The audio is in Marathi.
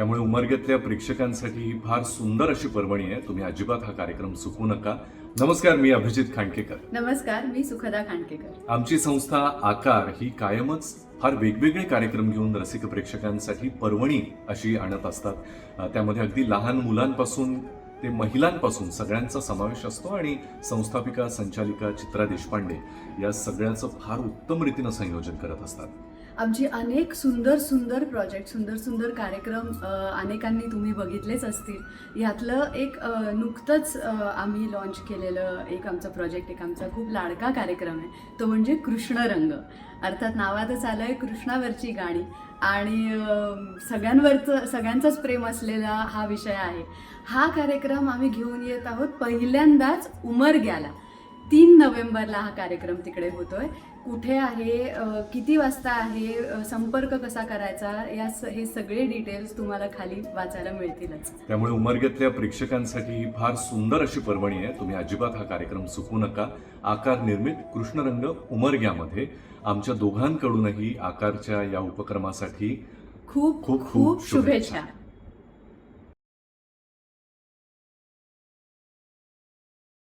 त्यामुळे उमरग्यातल्या प्रेक्षकांसाठी ही फार सुंदर अशी पर्वणी आहे. तुम्ही अजिबात हा कार्यक्रम चुकू नका. नमस्कार मी अभिजित खांडकेकर. नमस्कार मी सुखदा खांडकेकर. आमची संस्था आकार ही कायमच फार वेगवेगळे कार्यक्रम घेऊन रसिक प्रेक्षकांसाठी पर्वणी अशी आणत असतात. त्यामध्ये अगदी लहान मुलांपासून ते महिलांपासून सगळ्यांचा समावेश असतो आणि संस्थापिका संचालिका चित्रा देशपांडे या सगळ्याचं फार उत्तम रीतीनं संयोजन करत असतात. आमची अनेक सुंदर सुंदर प्रोजेक्ट सुंदर सुंदर कार्यक्रम अनेकांनी तुम्ही बघितलेच असतील. यातलं एक नुकतंच आम्ही लॉन्च केलेलं एक आमचा प्रोजेक्ट एक आमचा खूप लाडका कार्यक्रम आहे. तो म्हणजे कृष्णरंग. अर्थात नावातच आलं आहे कृष्णावरची गाणी. आणि सगळ्यांवरचं सगळ्यांचंच प्रेम असलेला हा विषय आहे. हा कार्यक्रम आम्ही घेऊन येत आहोत पहिल्यांदाच उमरग्याला. तीन नोव्हेंबरला हा कार्यक्रम तिकडे होतोय. कुठे आहे किती वाजता आहे संपर्क कसा करायचा या स- हे सगळे डिटेल्स तुम्हाला खाली वाचायला मिळतीलच. त्यामुळे उमरग्यातल्या प्रेक्षकांसाठी ही फार सुंदर अशी पर्वणी आहे. तुम्ही अजिबात हा कार्यक्रम चुकू नका. आकार निर्मित कृष्णरंग उमरग्यामध्ये आमच्या दोघांकडूनही आकारच्या या उपक्रमासाठी खूप खूप खूप शुभेच्छा.